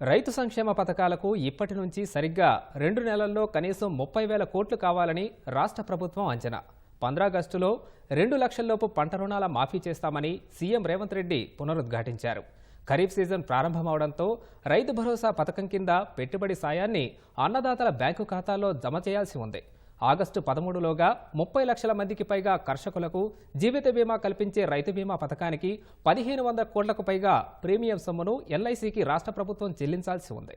రైతు సంక్షేమ పథకాలకు ఇప్పటి నుంచి సరిగ్గా రెండు నెలల్లో కనీసం ముప్పై వేల కోట్లు కావాలని రాష్ట్ర ప్రభుత్వం అంచనా. పంద్రాగస్టులో రెండు లక్షల్లోపు పంట రుణాల మాఫీ చేస్తామని సీఎం రేవంత్ రెడ్డి పునరుద్ఘాటించారు. ఖరీఫ్ సీజన్ ప్రారంభమవడంతో రైతు భరోసా పథకం కింద పెట్టుబడి సాయాన్ని అన్నదాతల బ్యాంకు ఖాతాల్లో జమ చేయాల్సి ఉంది. ఆగస్టు పదమూడులోగా ముప్పై లక్షల మందికి పైగా కర్షకులకు జీవిత బీమా కల్పించే రైతు బీమా పథకానికి పదిహేను వందల కోట్లకు పైగా ప్రీమియం సొమ్మును ఎల్ఐసికి రాష్ట్ర ప్రభుత్వం చెల్లించాల్సి ఉంది.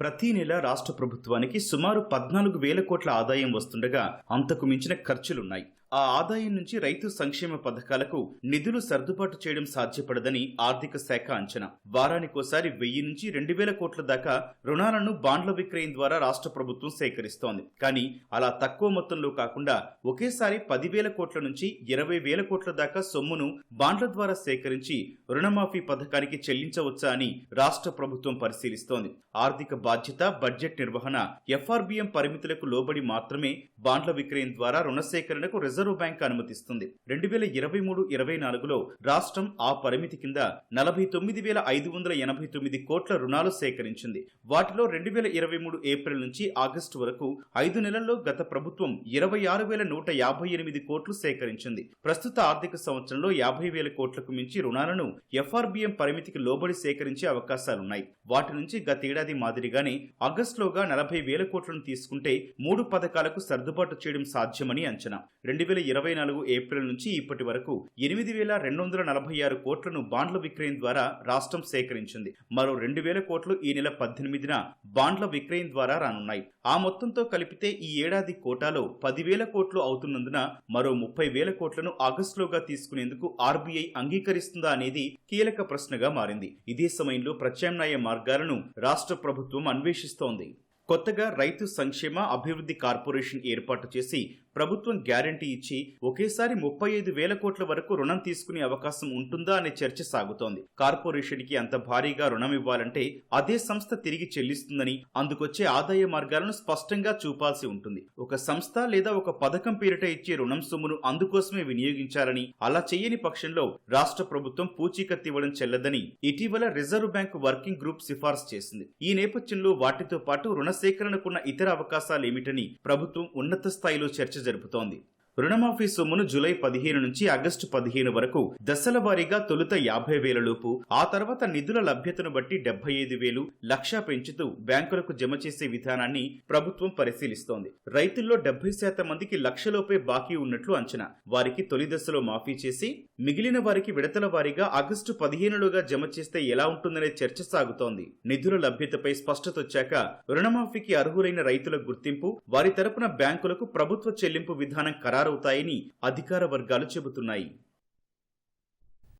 ప్రతి నెల రాష్ట్ర ప్రభుత్వానికి సుమారు పద్నాలుగు వేల కోట్ల ఆదాయం వస్తుండగా అంతకు మించిన ఖర్చులున్నాయి. ఆ ఆదాయం నుంచి రైతు సంక్షేమ పథకాలకు నిధులు సర్దుబాటు చేయడం సాధ్యపడదని ఆర్థిక శాఖ అంచనా. వారానికోసారి వెయ్యి నుంచి రెండు వేల కోట్ల దాకా రుణాలను బాండ్ల విక్రయం ద్వారా రాష్ట్ర ప్రభుత్వం సేకరిస్తోంది. కానీ అలా తక్కువ మొత్తంలో కాకుండా ఒకేసారి పదివేల కోట్ల నుంచి ఇరవై వేల కోట్ల దాకా సొమ్మును బాండ్ల ద్వారా సేకరించి రుణమాఫీ పథకానికి చెల్లించవచ్చా అని రాష్ట్ర ప్రభుత్వం పరిశీలిస్తోంది. ఆర్థిక బాధ్యత బడ్జెట్ నిర్వహణ ఎఫ్ఆర్బిఎం పరిమితులకు లోబడి మాత్రమే బాండ్ల విక్రయం ద్వారా రుణ సేకరణకు రిజర్వ్ బ్యాంక్ అనుమతిస్తుంది. రెండు వేల ఇరవై మూడు ఇరవై నాలుగులో రాష్ట్రం ఆ పరిమితి కింద నలభై తొమ్మిది వేల ఐదు వందల ఎనభై తొమ్మిది కోట్ల రుణాలు సేకరించింది. వాటిలో రెండు వేల ఇరవై మూడు ఏప్రిల్ నుంచి ఆగస్టు వరకు ఐదు నెలల్లో గత ప్రభుత్వం ఇరవై ఆరు వేల నూట యాభై ఎనిమిది కోట్లు సేకరించింది. ప్రస్తుత ఆర్థిక సంవత్సరంలో యాభై వేల కోట్లకు మించి రుణాలను ఎఫ్ఆర్బిఎం పరిమితికి లోబడి సేకరించే అవకాశాలున్నాయి. వాటి నుంచి గతేడాది మాదిరిగానే ఆగస్టులోగా నలభై వేల కోట్లను తీసుకుంటే మూడు పథకాలకు సర్దుబాటు చేయడం సాధ్యమని అంచనా. రెండు వేల ఇరవై నాలుగు ఏప్రిల్ నుంచి ఇప్పటి వరకు ఎనిమిది వేల రెండు వందల నలభై ఆరు కోట్లను బాండ్ల విక్రయం ద్వారా రాష్ట్రం సేకరించింది. మరో రెండు వేల కోట్లు ఈ నెల పద్దెనిమిదిన బాండ్ల విక్రయం ద్వారా రానున్నాయి. ఆ మొత్తంతో కలిపితే ఈ ఏడాది కోటాలో పదివేల కోట్లు అవుతున్నందున మరో ముప్పై వేల కోట్లను ఆగస్టులోగా తీసుకునేందుకు ఆర్బీఐ అంగీకరిస్తుందా అనేది కీలక ప్రశ్నగా మారింది. ఇదే సమయంలో ప్రత్యామ్నాయ మార్గాలను రాష్ట్ర ప్రభుత్వం అన్వేషిస్తోంది. కొత్తగా రైతు సంక్షేమ అభివృద్ధి కార్పొరేషన్ ఏర్పాటు చేసి ప్రభుత్వం గ్యారంటీ ఇచ్చి ఒకేసారి ముప్పై ఐదు వేల కోట్ల వరకు రుణం తీసుకునే అవకాశం ఉంటుందా అనే చర్చ సాగుతోంది. కార్పొరేషన్కి అంత భారీగా రుణం ఇవ్వాలంటే అదే సంస్థ తిరిగి చెల్లిస్తుందని అందుకొచ్చే ఆదాయ మార్గాలను స్పష్టంగా చూపాల్సి ఉంటుంది. ఒక సంస్థ లేదా ఒక పథకం పేరిట ఇచ్చే రుణం సొమ్మును అందుకోసమే వినియోగించాలని అలా చేయని పక్షంలో రాష్ట్ర ప్రభుత్వం పూచీకత్తు ఇవ్వడం చెల్లదని ఇటీవల రిజర్వ్ బ్యాంక్ వర్కింగ్ గ్రూప్ సిఫార్సు చేసింది. ఈ నేపథ్యంలో వాటితో పాటు రుణ సేకరణకున్న ఇతర అవకాశాలేమిటని ప్రభుత్వం ఉన్నత స్థాయిలో చర్చ జరుపుతోంది. రుణమాఫీ సొమ్మును జూలై పదిహేను నుంచి ఆగస్టు పదిహేను వరకు దశల వారీగా తొలుత యాభై వేల లోపు. ఆ తర్వాత నిధుల లభ్యతను బట్టి డెబ్బై ఐదు వేలు లక్ష పెంచుతూ బ్యాంకులకు జమ చేసే విధానాన్ని ప్రభుత్వం పరిశీలిస్తోంది. రైతుల్లో డెబ్బై శాతం మందికి లక్షలోపే బాకీ ఉన్నట్లు అంచనా. వారికి తొలి దశలో మాఫీ చేసి మిగిలిన వారికి విడతల వారీగా ఆగస్టు పదిహేనులోగా జమ చేస్తే ఎలా ఉంటుందనే చర్చ సాగుతోంది. నిధుల లభ్యతపై స్పష్టత వచ్చాక రుణమాఫీకి అర్హులైన రైతుల గుర్తింపు వారి తరపున బ్యాంకులకు ప్రభుత్వ చెల్లింపు విధానం ఖరారు తయారవుతాయని అధికార వర్గాలు చెబుతున్నాయి.